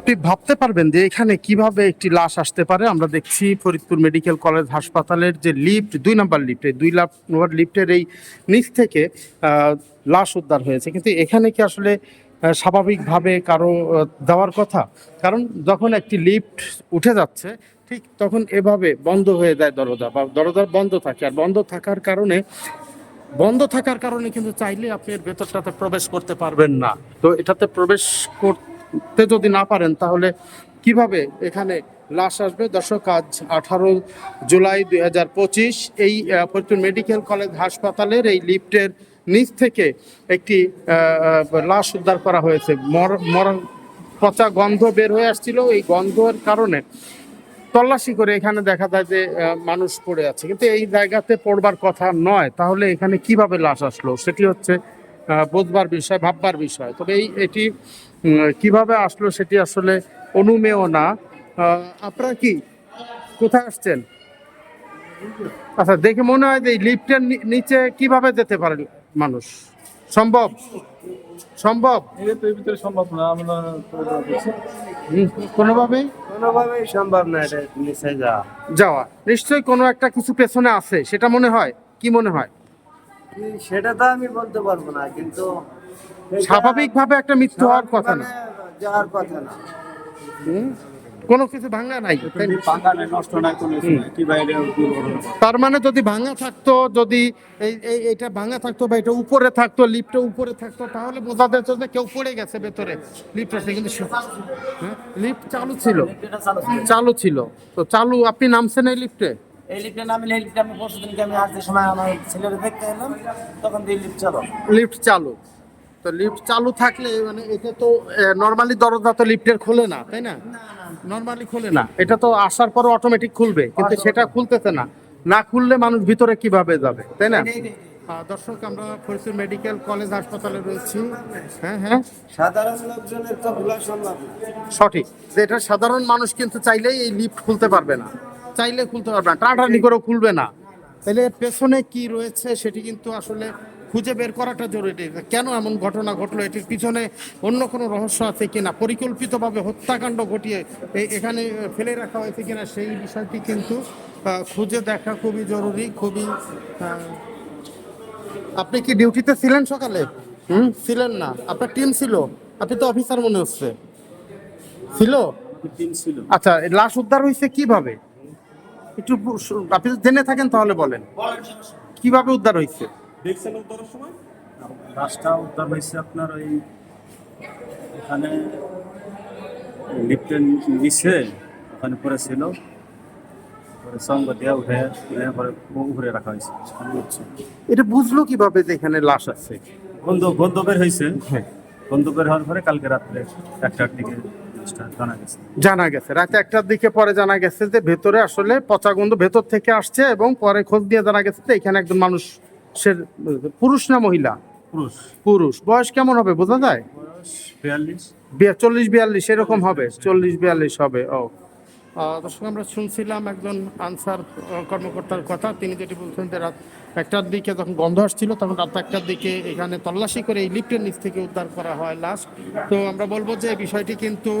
আপনি ভাবতে পারবেন যে এখানে কীভাবে একটি লাশ আসতে পারে। আমরা দেখছি ফরিদপুর মেডিকেল কলেজ হাসপাতালের যে লিফট, দুই নাম্বার লিফটে দুই লাফ নম্বর লিফটের এই নিচ থেকে লাশ উদ্ধার হয়েছে। কিন্তু এখানে কি আসলে স্বাভাবিকভাবে কারও দেওয়ার কথা? কারণ যখন একটি লিফট উঠে যাচ্ছে, ঠিক তখন এভাবে বন্ধ হয়ে যায় দরজা বা দরজা বন্ধ থাকে। আর বন্ধ থাকার কারণে, বন্ধ থাকার কারণে কিন্তু চাইলে আপনি এর ভেতরটাতে প্রবেশ করতে পারবেন না। তো এটাতে প্রবেশ করতে যদি না পারেন, তাহলে কীভাবে এখানে লাশ আসবে? দর্শক, আজ আঠারো জুলাই দুই হাজার পঁচিশ, এই ফরিদপুর মেডিকেল কলেজ হাসপাতালের এই লিফটের নিচ থেকে একটি লাশ উদ্ধার করা হয়েছে। মর মরণ পচা গন্ধ বের হয়ে আসছিল। এই গন্ধের কারণে তল্লাশি করে এখানে দেখা যায় যে মানুষ পড়ে আছে। কিন্তু এই জায়গাতে পড়বার কথা নয়। তাহলে এখানে কীভাবে লাশ আসলো? সেটি হচ্ছে বোঝবার বিষয় ভাববার বিষয়। তবে এই এটি কীভাবে আসলো সেটি আসলে অনুমেয় না। আপনারা কি কোথায় আসছেন? আচ্ছা দেখে মনে হয় যে এই লিফটের নি- নিচে কীভাবে যেতে পারে মানুষ? সম্ভব? সম্ভব? ভিতরে না আমরা কোনোভাবেই কোনোভাবেই সম্ভব না এটা নিচে যাওয়া। যাওয়া। নিশ্চয়ই কোনো একটা কিছু পেছনে আছে সেটা মনে হয়? কি মনে হয়? সেটা তো আমি বলতে পারব না কিন্তু স্বাভাবিকভাবে একটা মৃত্যু হওয়ার কথা না? যাওয়ার কথা না। কোনো কিছু ভাঙা নাই নষ্ট কোনো তার মানে যদি ভাঙা থাকতো যদি এই এই- এটা ভাঙা থাকতো বা এটা উপরে থাকতো লিফটে উপরে থাকতো তাহলে বোঝা যেত যে কেউ পড়ে গেছে ভেতরে। লিফট আছে কিন্তু হ্যাঁ, লিফট চালু ছিল। চালু ছিল। চালু ছিল। তো চালু আপনি নামছেন এই লিফটে এই লিফটে নামিলে এই লিফটে আমি পরশু দিনকে আমি আসতে সময় আমার ছেলের দেখতে এলাম তখন দিয়ে লিফট চালো। লিফট চালু। তো লিফট চালু থাকলে মানে এটা তো নর্মালি দরজা তো লিফটের খোলে না তাই না? নর্মালি খোলে না। এটা তো আসার পর অটোমেটিক খুলবে কিন্তু সেটা খুলতেছে না। না খুললে মানুষ ভিতরে কীভাবে যাবে তাই না? দর্শক আমরা ফরিদপুর মেডিকেল কলেজ হাসপাতালে রয়েছি। হ্যাঁ হ্যাঁ। সাধারণ লোকজনের তো ভোলা সম্ভব সঠিক। যে এটা সাধারণ মানুষ কিন্তু চাইলেই এই লিফট খুলতে পারবে না। চাইলে খুলতে পারবে না টাটানি করেও খুলবে না। তাহলে পেছনে কি রয়েছে সেটি কিন্তু আসলে খুঁজে বের করাটা জরুরি। কেন এমন ঘটনা ঘটলো? এটির পিছনে অন্য কোনো রহস্য আছে কিনা? পরিকল্পিতভাবে হত্যাকাণ্ড ঘটিয়ে এখানে ফেলে রাখা হয়েছে কিনা সেই বিষয়টি কিন্তু খুঁজে দেখা খুবই জরুরি খুবই আপনি কি ডিউটিতে ছিলেন সকালে? হুম? ছিলেন না। আপনার টিম ছিল? আপনি তো অফিসার মনে হচ্ছে। ছিল। আচ্ছা লাশ উদ্ধার হয়েছে কীভাবে? একটু আপনি জেনে থাকেন তাহলে বলেন। কীভাবে উদ্ধার হয়েছে? দেখছেন উদ্ধারের সময়? লাশটা উদ্ধার হয়েছে আপনার ওই ওখানে লিফটের নিচে ওখানে পরে ছিল পরে সঙ্গ দিয়ে উঠে পরে উপরে রাখা হয়েছে। এটা বুঝলো কীভাবে যে এখানে লাশ আছে? গন্ধ গন্ধ বের হয়েছে। হ্যাঁ। গন্ধ বের হওয়ার পরে কালকে রাত্রে একটার দিকে জানা গেছে। রাতে একটার দিকে পরে জানা গেছে যে ভেতরে আসলে পচা গন্ধ ভেতর থেকে আসছে এবং পরে খোঁজ দিয়ে জানা গেছে যে এখানে একজন মানুষের পুরুষ না মহিলা? পুরুষ। পুরুষ। বয়স কেমন হবে বোঝা যায়? বয়স বিয়াল্লিশ। চল্লিশ বিয়াল্লিশ এরকম হবে। চল্লিশ বিয়াল্লিশ হবে ও। দর্শক আমরা শুনছিলাম একজন আনসার কর্মকর্তার কথা। তিনি যেটি বলছেন যে রাত একটার দিকে যখন গন্ধ আসছিল, তখন রাত একটার দিকে এখানে তল্লাশি করে এই লিফটের নিচ থেকে উদ্ধার করা হয় লাশ। তো আমরা বলব যে বিষয়টি কিন্তু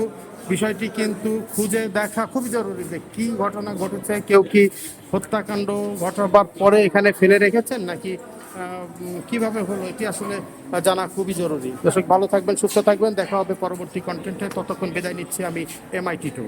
বিষয়টি কিন্তু খুঁজে দেখা খুবই জরুরি যে কি ঘটনা ঘটেছে। কেউ কি হত্যাকাণ্ড ঘটবার পরে এখানে ফেলে রেখেছেন, নাকি কীভাবে হলো, এটি আসলে জানা খুবই জরুরি। দর্শক, ভালো থাকবেন, সুস্থ থাকবেন। দেখা হবে পরবর্তী কন্টেন্টে ততক্ষণ বিদায় নিচ্ছি আমি এমআইটি টু